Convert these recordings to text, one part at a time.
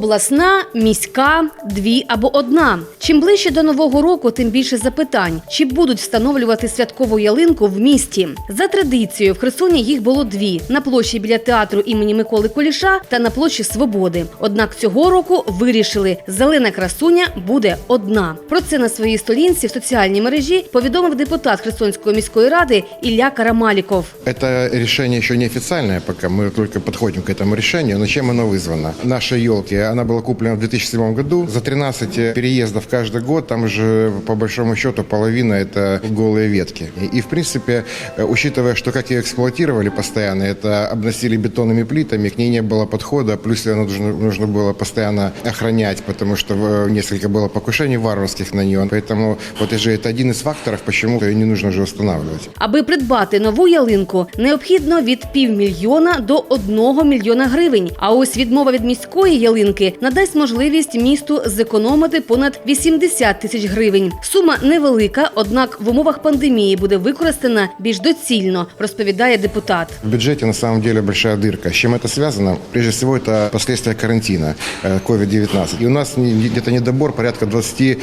Обласна, міська, дві або одна. Чим ближче до нового року, тим більше запитань, чи будуть встановлювати святкову ялинку в місті. За традицією, в Херсоні їх було дві на площі біля театру імені Миколи Куліша та на площі Свободи. Однак цього року вирішили, зелена красуня буде одна. Про це на своїй сторінці в соціальній мережі повідомив депутат Херсонської міської ради Ілля Карамаліков. Это решение еще не официальное пока, мы только подходим к этому решению, но чем оно вызвано? Наша елки, она была куплена в 2007 году, за 13 переездов каждый год, там же по большому счету половина это голые ветки. И, и, в принципе, э, учитывая, что как ее эксплуатировали постоянно, это обносили бетонными плитами, к ней не было подхода, плюс ее нужно, нужно было постоянно охранять, потому что э, несколько было покушений варварских на нее, поэтому вот это же это один из факторов, почему ее не нужно уже устанавливать. Аби придбати нову ялинку, необхідно від півмільйона до одного мільйона гривень. А ось відмова від міської ялинки надасть можливість місту зекономити понад 80 тисяч гривень. Сума невелика, однак в умовах пандемії буде використана більш доцільно, розповідає депутат. В бюджете на самом деле большая дырка. С чем это связано? Прежде всего, это последствия карантина э, COVID-19. И у нас не- где-то недобор порядка 20%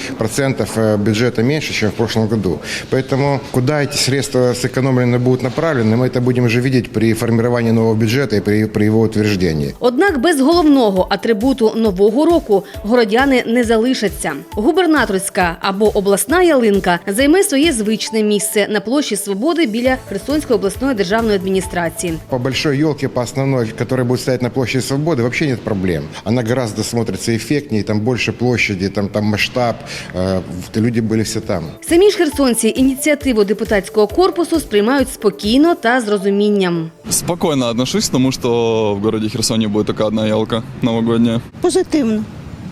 э, бюджета меньше, чем в прошлом году. Поэтому куда эти средства сэкономлены будут направлены, мы это будем уже видеть при формировании нового бюджета и при, при его утверждении. Однак без головного атрибуту нового року городяни не залишаться. Губернаторська або обласна ялинка займе своє звичне місце на площі Свободи біля Херсонської обласної державної адміністрації. По большой елке, по основной, которая будет стоять на площади Свободы, вообще нет проблем. Она гораздо смотрится эффектнее, там больше площади, там, там масштаб. э, люди были все там. Самі ж херсонці ініціативу депутатського корпусу сприймають спокійно та з розумінням. Спокойно отношусь к тому, что в городе Херсоне будет только одна елка новогодняя. Позитивно,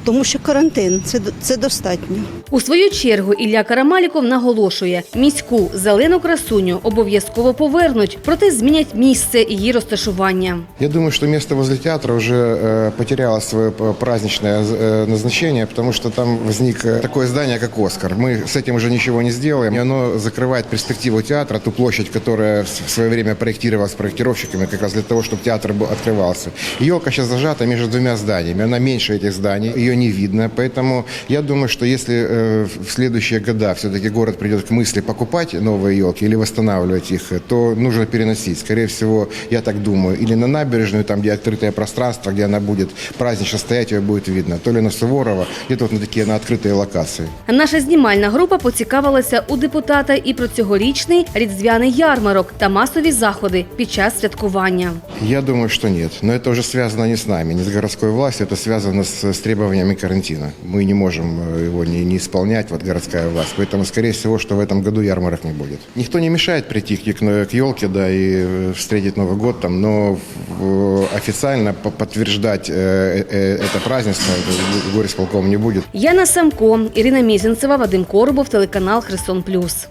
тому що карантин це, це достатньо. У свою чергу Ілля Карамаліков наголошує, міську зелену красуню обов'язково повернуть, проте змінять місце її розташування. Я думаю, что место возле театра уже э, потеряло свое п- праздничное э, назначение, потому что там возник э, такое здание, как «Оскар». Мы с этим уже ничего не сделаем, и оно закрывает перспективу театра, ту площадь, которая в с- в свое время проектировалась проектировщиками как раз для того, чтобы театр был, открывался. Елка сейчас зажата между двумя зданиями, она меньше этих зданий, ее не видно, поэтому я думаю, что если э, в следующие года все-таки город придет к мысли покупать новые елки или восстанавливать их, э, то нужно переносить. Скорее всего, я так думаю, или на набережную, там, где открытое пространство, где она будет празднично стоять, ее будет видно, то ли на Суворова, где-то вот на такие на открытые локации. Наша знімальна група поцікавилася у депутата і про цьогорічний різдвяний ярмарок та масові заходи під час святкування. Я думаю, что нет. Но это уже связано не с нами, не с городской властью, это связано с, с требованиями карантина. Мы не можем э, его не, не исполнять, вот городская власть. Поэтому, скорее всего, что в этом году ярмарок не будет. Никто не мешает прийти к, к елке, да, и э, встретить Новый год там, но э, официально по- подтверждать э, э, это празднество горе с полком не будет. Яна Самко, Ірина Мізінцева, Вадим Коробов, телеканал Херсон Плюс.